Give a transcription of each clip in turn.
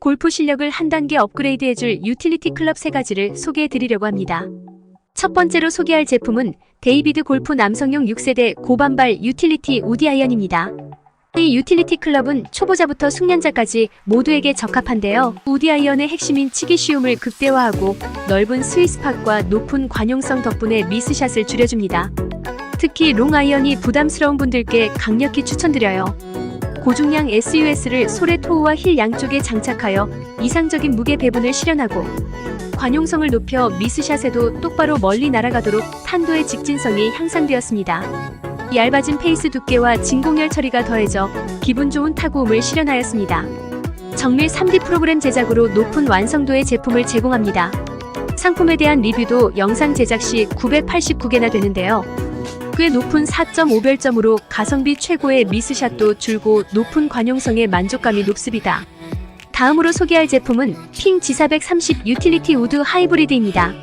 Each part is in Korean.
골프 실력을 한 단계 업그레이드해줄 유틸리티 클럽 세 가지를 소개해 드리려고 합니다. 첫 번째로 소개할 제품은 데이비드 골프 남성용 6세대 고반발 유틸리티 우디 아이언입니다. 이 유틸리티 클럽은 초보자부터 숙련자까지 모두에게 적합한데요. 우디 아이언의 핵심인 치기 쉬움을 극대화하고 넓은 스위스팟과 높은 관용성 덕분에 미스샷을 줄여줍니다. 특히 롱 아이언이 부담스러운 분들께 강력히 추천드려요. 고중량 SUS를 솔의 토우와 힐 양쪽에 장착하여 이상적인 무게 배분을 실현하고 관용성을 높여 미스샷에도 똑바로 멀리 날아가도록 탄도의 직진성이 향상되었습니다. 얇아진 페이스 두께와 진공열 처리가 더해져 기분 좋은 타구음을 실현하였습니다. 정밀 3D 프로그램 제작으로 높은 완성도의 제품을 제공합니다. 상품에 대한 리뷰도 영상 제작 시 989개나 되는데요. 꽤 높은 4.5별점으로 가성비 최고의 미스샷도 줄고 높은 관용성에 만족감이 높습니다. 다음으로 소개할 제품은 핑 G430 유틸리티 우드 하이브리드입니다.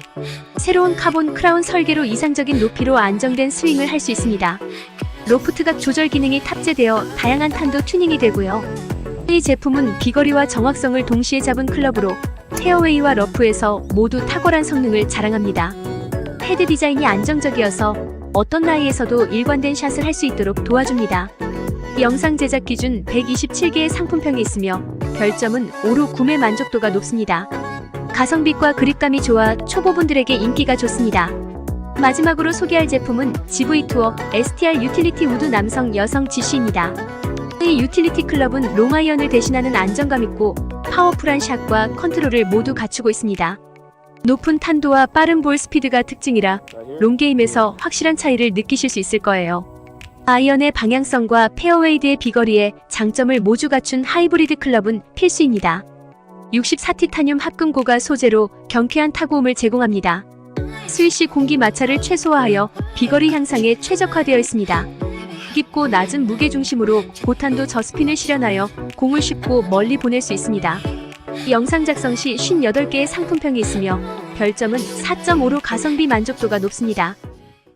새로운 카본 크라운 설계로 이상적인 높이로 안정된 스윙을 할 수 있습니다. 로프트각 조절 기능이 탑재되어 다양한 탄도 튜닝이 되고요. 이 제품은 비거리와 정확성을 동시에 잡은 클럽으로 페어웨이와 러프에서 모두 탁월한 성능을 자랑합니다. 헤드 디자인이 안정적이어서 어떤 나이에서도 일관된 샷을 할 수 있도록 도와줍니다. 영상 제작 기준 127개의 상품평이 있으며 별점은 5로 구매 만족도가 높습니다. 가성비과 그립감이 좋아 초보분들에게 인기가 좋습니다. 마지막으로 소개할 제품은 GV 투어 STR 유틸리티 우드 남성 여성 GC입니다. 이 유틸리티 클럽은 롱아이언을 대신하는 안정감 있고 파워풀한 샷과 컨트롤을 모두 갖추고 있습니다. 높은 탄도와 빠른 볼 스피드가 특징이라 롱게임에서 확실한 차이를 느끼실 수 있을 거예요. 아이언의 방향성과 페어웨이드의 비거리에 장점을 모두 갖춘 하이브리드 클럽은 필수입니다. 64티타늄 합금고가 소재로 경쾌한 타구음을 제공합니다. 스위시 공기 마찰을 최소화하여 비거리 향상에 최적화되어 있습니다. 깊고 낮은 무게 중심으로 고탄도 저스핀을 실현하여 공을 쉽고 멀리 보낼 수 있습니다. 영상 작성 시 58개의 상품평이 있으며 별점은 4.5로 가성비 만족도가 높습니다.